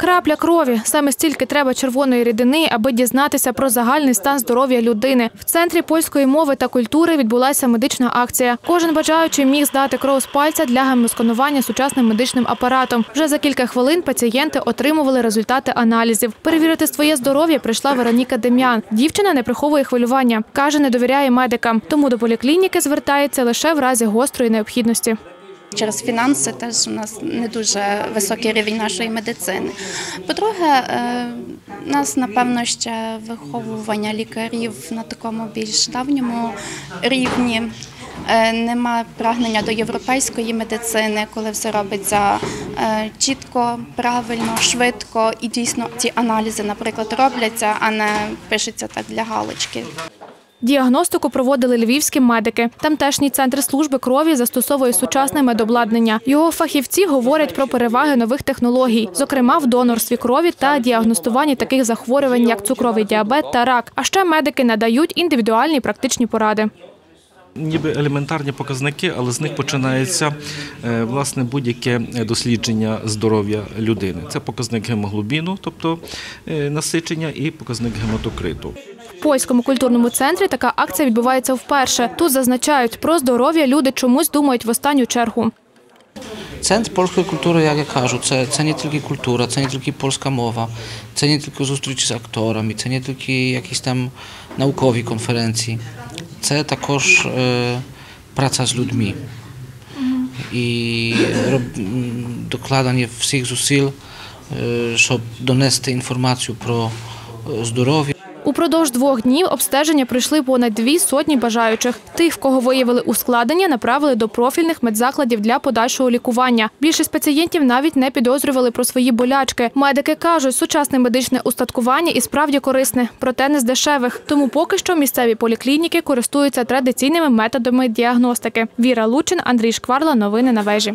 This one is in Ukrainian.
Крапля крові саме стільки треба червоної рідини, аби дізнатися про загальний стан здоров'я людини. В центрі польської мови та культури відбулася медична акція. Кожен бажаючий міг здати кров з пальця для гемосканування сучасним медичним апаратом. Вже за кілька хвилин пацієнти отримували результати аналізів. Перевірити своє здоров'я прийшла Вероніка Дем'ян. Дівчина не приховує хвилювання. каже, не довіряє медикам, тому до поліклініки звертається лише в разі гострої необхідності. Через фінанси теж у нас не дуже високий рівень нашої медицини. По-друге, е, нас напевно ще виховування лікарів на такому більш давньому рівні. Е, Нема прагнення до європейської медицини, коли все робиться е, чітко, правильно, швидко і дійсно ці аналізи, наприклад, робляться, а не пишеться так для галочки. Діагностику проводили львівські медики. Тамтешній центр служби крові застосовує сучасне медобладнання. Його фахівці говорять про переваги нових технологій, зокрема в донорстві крові та діагностуванні таких захворювань, як цукровий діабет та рак. А ще медики надають індивідуальні практичні поради. Ніби елементарні показники, але з них починається е, власне будь-яке дослідження здоров'я людини. Це показник гемоглобіну, тобто е, насичення, і показник гематокриту. Польському культурному центрі така акція відбувається вперше. Тут зазначають, про здоров'я люди чомусь думають в останню чергу. Центр польської культури, як я кажу, це, це не тільки культура, це не тільки польська мова, це не тільки зустрічі з акторами, це не тільки якісь там наукові конференції. Це також е, праця з людьми і роб, докладання всіх зусиль, е, щоб донести інформацію про е, здоров'я. Упродовж двох днів обстеження пройшли понад дві сотні бажаючих. Тих, в кого виявили ускладнення, направили до профільних медзакладів для подальшого лікування. Більшість пацієнтів навіть не підозрювали про свої болячки. Медики кажуть, сучасне медичне устаткування і справді корисне, проте не з дешевих. Тому поки що місцеві поліклініки користуються традиційними методами діагностики. Віра Лучин, Андрій Шкварла. Новини на вежі.